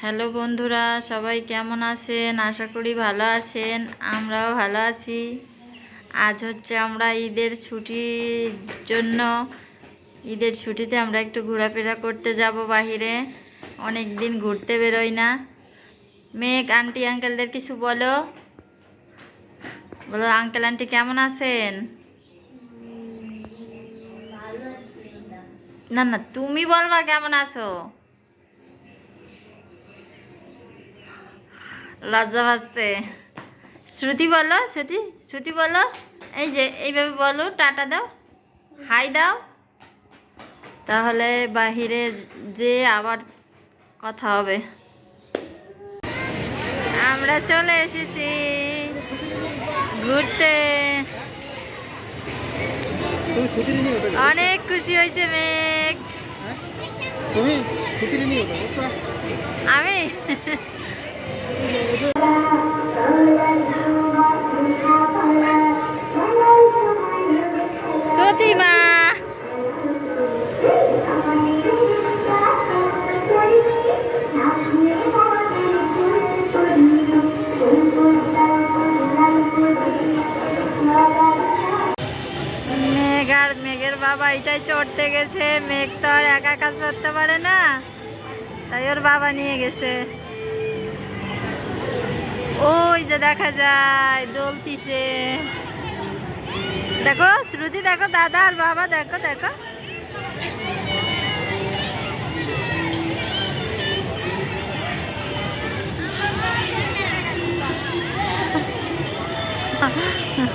Hello বন্ধুরা সবাই কেমন আছেন? আশা করি ভালো আছেন আমরাও ভালো আছি। আজ হচ্ছে আমরা ঈদের ছুটির জন্য ঈদের ছুটিতে আমরা একটু ঘোরাফেরা করতে যাব বাহিরে। অনেক দিন ঘুরতে বেরোই না। মেঘ আন্টি আঙ্কেলদের কিছু বলো। বলো আঙ্কেল আন্টি কেমন আছেন? না না তুমি বলবা কেমন আছো? লজ্জা পাচ্ছে। শ্রুতি বলো শ্রুতি শ্রুতি বলো। এই যে এইভাবে বলো টাটা দাও হাই দাও। তাহলে বাহিরে যে আবার কথা হবে। আমরা চলে এসেছি ঘুরতে। অনেক খুশি হয়েছে মেঘ। আমি? মেঘের বাবা এটাই চড়তে গেছে। মেঘ তো আর একা একা চড়তে পারে না। তাই ওর বাবা নিয়ে গেছে। যে দেখা যায় দোলতিছে দেখো শ্রুতি দেখো দাদা আর বাবা দেখো দেখো। এই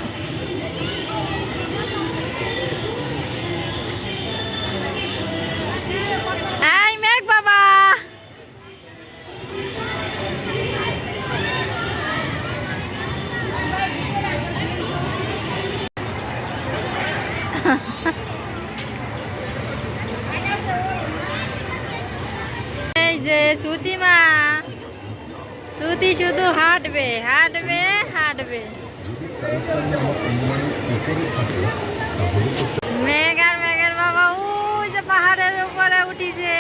যে সুতিমা সুতি শুধু হাঁটবে হাঁটবে হাঁটবে। মেঘ আর মেঘের বাবা, ওই যে পাহাড়ের উপরে উঠিছে।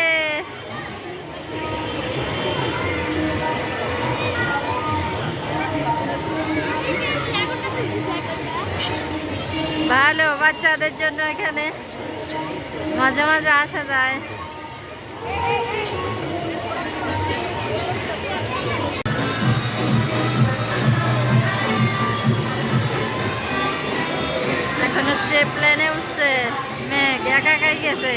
ভালো, বাচ্চাদের জন্য এখানে। মাঝে মাঝে আসা যায়। প্লেনে উঠছে। মেঘ একা একাই গেছে।